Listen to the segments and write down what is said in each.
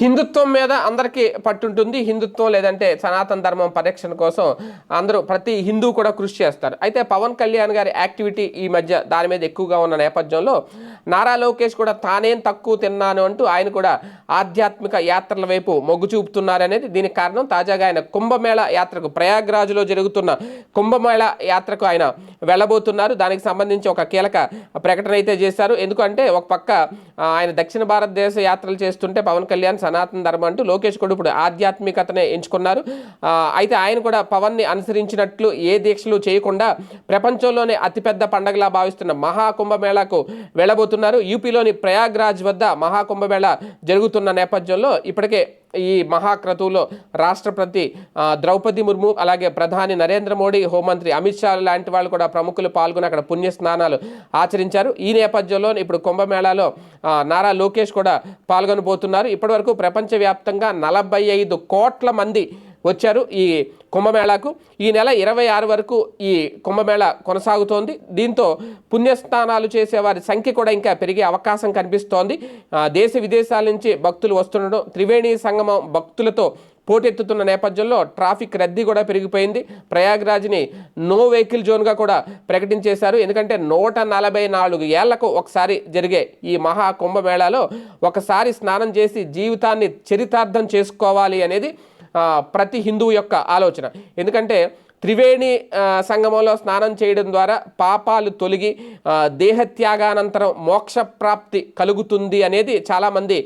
హిందుత్వం మీద అందరికీ పట్టుంటుంది. హిందుత్వం లేదంటే సనాతన ధర్మం పరిరక్షణ కోసం అందరూ ప్రతి హిందూ కూడా కృషి చేస్తారు. అయితే పవన్ కళ్యాణ్ గారి యాక్టివిటీ ఈ మధ్య దాని మీద ఎక్కువగా ఉన్న నేపథ్యంలో నారా లోకేష్ కూడా తానేం తక్కువ తిన్నాను అంటూ ఆయన కూడా ఆధ్యాత్మిక యాత్రల వైపు మొగ్గు చూపుతున్నారనేది దీనికి కారణం. తాజాగా ఆయన కుంభమేళ యాత్రకు ప్రయాగ్రాజ్లో జరుగుతున్న కుంభమేళ యాత్రకు ఆయన వెళ్ళబోతున్నారు. దానికి సంబంధించి ఒక కీలక ప్రకటన అయితే చేశారు. ఎందుకంటే ఒక పక్క ఆయన దక్షిణ భారతదేశ యాత్రలు చేస్తుంటే పవన్ కళ్యాణ్ సనాతన ధర్మం అంటూ లోకేష్ కూడా ఇప్పుడు ఆధ్యాత్మికతనే ఎంచుకున్నారు. అయితే ఆయన కూడా పవన్ని అనుసరించినట్లు ఏ దీక్షలు చేయకుండా ప్రపంచంలోనే అతిపెద్ద పండగలా భావిస్తున్న మహాకుంభమేళాకు వెళ్ళబోతున్నారు. యూపీలోని ప్రయాగ్రాజ్ వద్ద మహాకుంభమేళ జరుగుతున్న నేపథ్యంలో ఇప్పటికే ఈ మహాక్రతువులో రాష్ట్రపతి ద్రౌపది ముర్ము అలాగే ప్రధాని నరేంద్ర మోడీ హోంమంత్రి అమిత్ షా లాంటి వాళ్ళు కూడా ప్రముఖులు పాల్గొని అక్కడ పుణ్య స్నానాలు ఆచరించారు. ఈ నేపథ్యంలో ఇప్పుడు కుంభమేళాలో నారా లోకేష్ కూడా పాల్గొనబోతున్నారు. ఇప్పటివరకు ప్రపంచవ్యాప్తంగా నలభై ఐదు కోట్ల మంది వచ్చారు ఈ కుంభమేళాకు. ఈ నెల ఇరవై ఆరు వరకు ఈ కుంభమేళ కొనసాగుతోంది. దీంతో పుణ్యస్నానాలు చేసే వారి సంఖ్య కూడా ఇంకా పెరిగే అవకాశం కనిపిస్తోంది. దేశ విదేశాల నుంచి భక్తులు వస్తుండడం త్రివేణి సంగమం భక్తులతో పోటెత్తుతున్న నేపథ్యంలో ట్రాఫిక్ రద్దీ కూడా పెరిగిపోయింది. ప్రయాగ్రాజ్ని నో వెహికల్ జోన్గా కూడా ప్రకటించేశారు. ఎందుకంటే నూట నలభై నాలుగు ఏళ్ళకు ఒకసారి జరిగే ఈ మహా కుంభమేళాలో ఒకసారి స్నానం చేసి జీవితాన్ని చరితార్థం చేసుకోవాలి అనేది ప్రతి హిందువు యొక్క ఆలోచన. ఎందుకంటే త్రివేణి సంగమంలో స్నానం చేయడం ద్వారా పాపాలు తొలగి దేహత్యాగానంతరం మోక్ష ప్రాప్తి కలుగుతుంది అనేది చాలామంది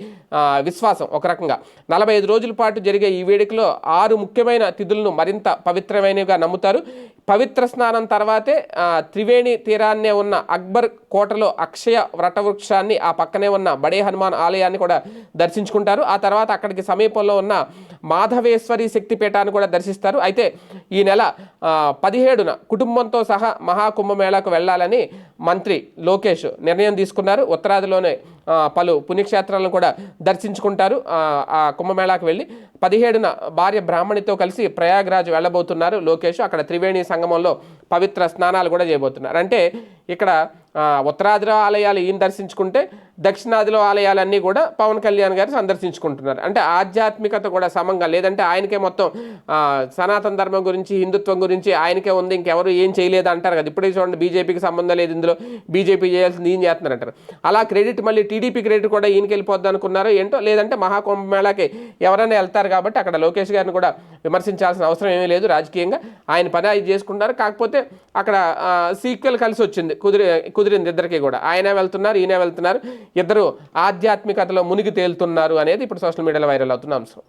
విశ్వాసం ఒక రకంగా. నలభై ఐదు రోజుల పాటు జరిగే ఈ వేడుకలో ఆరు ముఖ్యమైన తిథులను మరింత పవిత్రమైనవిగా నమ్ముతారు. పవిత్ర స్నానం తర్వాతే త్రివేణి తీరాన్నే ఉన్న అక్బర్ కోటలో అక్షయ వ్రటవృక్షాన్ని ఆ పక్కనే ఉన్న బడే హనుమాన్ ఆలయాన్ని కూడా దర్శించుకుంటారు. ఆ తర్వాత అక్కడికి సమీపంలో ఉన్న మాధవేశ్వరి శక్తిపీఠాన్ని కూడా దర్శిస్తారు. అయితే ఈ నెల పదిహేడున కుటుంబంతో సహా మహాకుంభమేళాకు వెళ్ళాలని మంత్రి లోకేష్ నిర్ణయం తీసుకున్నారు. ఉత్తరాదిలోనే పలు పుణ్యక్షేత్రాలను కూడా దర్శించుకుంటారు. ఆ, కుంభమేళాకు వెళ్ళి పదిహేడున భార్య బ్రాహ్మణితో కలిసి ప్రయాగ్రాజ్ వెళ్ళబోతున్నారు లోకేష్. అక్కడ త్రివేణి సంగమంలో పవిత్ర స్నానాలు కూడా చేయబోతున్నారు. అంటే ఇక్కడ ఆ, ఉత్తరాదిలో ఆలయాలు ఈయన దర్శించుకుంటే దక్షిణాదిలో ఆలయాలన్నీ కూడా పవన్ కళ్యాణ్ గారు సందర్శించుకుంటున్నారు. అంటే ఆధ్యాత్మికత కూడా సమంగా లేదంటే ఆయనకే మొత్తం సనాతన ధర్మం గురించి హిందుత్వం గురించి ఆయనకే ఉంది ఇంకెవరు ఏం చేయలేదు అంటారు కదా. ఇప్పుడే చూడండి బీజేపీకి సంబంధం లేదు ఇందులో బీజేపీ చేయాల్సింది ఈయన చేస్తున్నారంటారు. అలా క్రెడిట్ మళ్ళీ టీడీపీ క్రెడిట్ కూడా ఈయనకి వెళ్ళిపోద్ది అనుకున్నారో ఏంటో లేదంటే మహాకుంభమేళాకి ఎవరైనా వెళ్తారు కాబట్టి అక్కడ లోకేష్ గారిని కూడా విమర్శించాల్సిన అవసరం ఏమీ లేదు రాజకీయంగా. ఆయన పని అది చేసుకుంటారు కాకపోతే అక్కడ సీక్వెల్ కలిసి వచ్చింది కుదిరి కుదిరింది ఇద్దరికి కూడా. ఆయన వెళ్తున్నారు ఈయన వెళ్తున్నారు. ఇద్దరు ఆధ్యాత్మికతలో మునిగి తేలుతున్నారు అనేది ఇప్పుడు సోషల్ మీడియాలో వైరల్ అవుతున్న అంశం.